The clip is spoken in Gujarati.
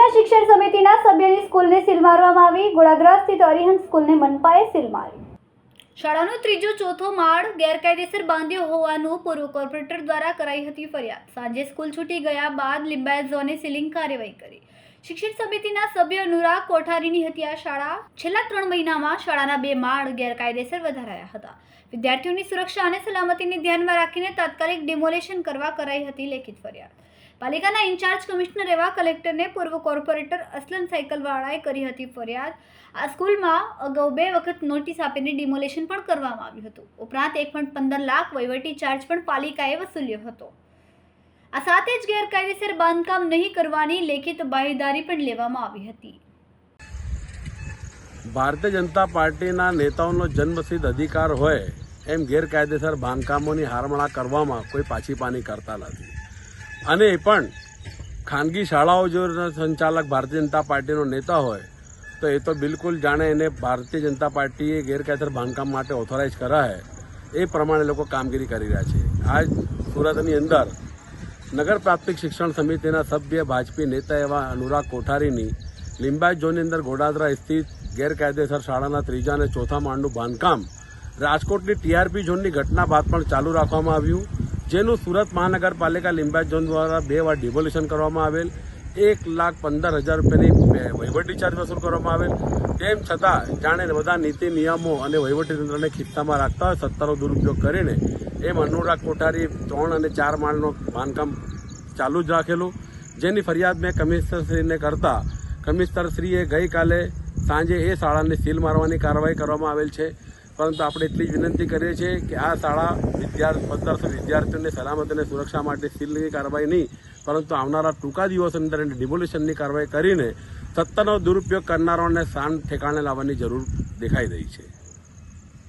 ભાજપના શિક્ષણ સમિતિના સભ્યની સ્કૂલને સીલ મારવામાં આવી. ગોળાદરા સ્થિત અરિહંત સ્કૂલને મનપાએ સીલ મારી. શાળાનો ત્રીજો ચોથો માળ ગેરકાયદેસર બાંધ્યો હોવાનું પૂર્વ કોર્પોરેટર દ્વારા કરાઈ હતી ફરિયાદ. સાંજે સ્કૂલ છૂટી ગયા બાદ લિંબાયત ઝોને સીલિંગ કાર્યવાહી કરી. શિક્ષણ સમિતિના સભ્ય અનુરાગ કોઠારીની હતી આ શાળા છેલ્લા ત્રણ મહિનામાં શાળાના બે માળ ગેરકાયદેસર વધારાયા હતા. વિદ્યાર્થીઓની સુરક્ષા અને સલામતીને ધ્યાનમાં રાખીને તાત્કાલિક ડિમોલેશન કરવા કરાઈ હતી લેખિત ફરિયાદ. પાલિકાના ઇન્ચાર્જ કમિશનર એવા કલેક્ટરને પૂર્વ કોર્પોરેટર અસલમ સાયકલવાળાએ કરી હતી ફરિયાદ. આ સ્કૂલમાં અગાઉ બે વખત નોટિસ આપીને ડિમોલેશન પણ કરવામાં આવ્યું હતું. ઉપરાંત એક લાખ વહીવટી ચાર્જ પણ પાલિકાએ વસૂલ્યો હતો. આ સાથે જ ગેરકાયદેસર બાંધકામ નહીં કરવાની લેખિત બાહેદારી પણ લેવામાં આવી હતી. ભારતીય જનતા પાર્ટીના નેતાઓનો જન્મસિદ્ધ અધિકાર હોય એમ ગેરકાયદેસર બાંધકામોની હારમણા કરવામાં કોઈ પાછીપાની કરતા નથી. અને એ પણ ખાનગી શાળાઓ જો સંચાલક ભારતીય જનતા પાર્ટીનો નેતા હોય તો એ તો બિલકુલ જાણે એને ભારતીય જનતા પાર્ટીએ ગેરકાયદેસર બાંધકામ માટે ઓથોરાઇઝ કરાય એ પ્રમાણે લોકો કામગીરી કરી રહ્યા છે. આજ સુરતની અંદર નગર પ્રાથમિક શિક્ષણ સમિતિના સભ્ય, ભાજપી નેતા એવા અનુરાગ કોઠારીની લિંબાયત ઝોનની અંદર ગોડાદરા સ્થિત ગેરકાયદેસર શાળાના ત્રીજા અને ચોથા માળનું બાંધકામ રાજકોટની ટીઆરપી ઝોનની ઘટના બાદ પણ ચાલુ રાખવામાં આવ્યું. જેનું સુરત મહાનગરપાલિકા લિંબાયત ઝોન દ્વારા બે વાર ડિવોલ્યુશન કરવામાં આવેલ. એક લાખ પંદર હજાર રૂપિયાની વહીવટી ચાર્જ વસૂલ કરવામાં આવેલ. તેમ છતાં જાણે બધા નીતિ નિયમો અને વહીવટીતંત્રને ખિસ્સામાં રાખતા હોય, સત્તાનો દુરુપયોગ કરીને એમ અનુરાગ કોઠારી ત્રણ અને ચાર માળનું બાંધકામ ચાલુ જ રાખેલું. જેની ફરિયાદ મેં કમિશનરશ્રીને કરતા કમિશનરશ્રીએ ગઈકાલે સાંજે એ શાળાને સીલ મારવાની કાર્યવાહી કરવામાં આવેલ છે. પરંતુ આપણે એટલી જ વિનંતી કરીએ છીએ કે આ શાળા વિદ્યાર્થી પંદરસો વિદ્યાર્થીઓને સલામત અને સુરક્ષા માટે સીલની કાર્યવાહી નહીં, પરંતુ આવનારા ટૂંકા દિવસની અંદર ડિમોલિશનની કાર્યવાહી કરીને સત્તાનો દુરુપયોગ કરનારાઓને શાન ઠેકાણે લાવવાની જરૂર દેખાઈ રહી છે.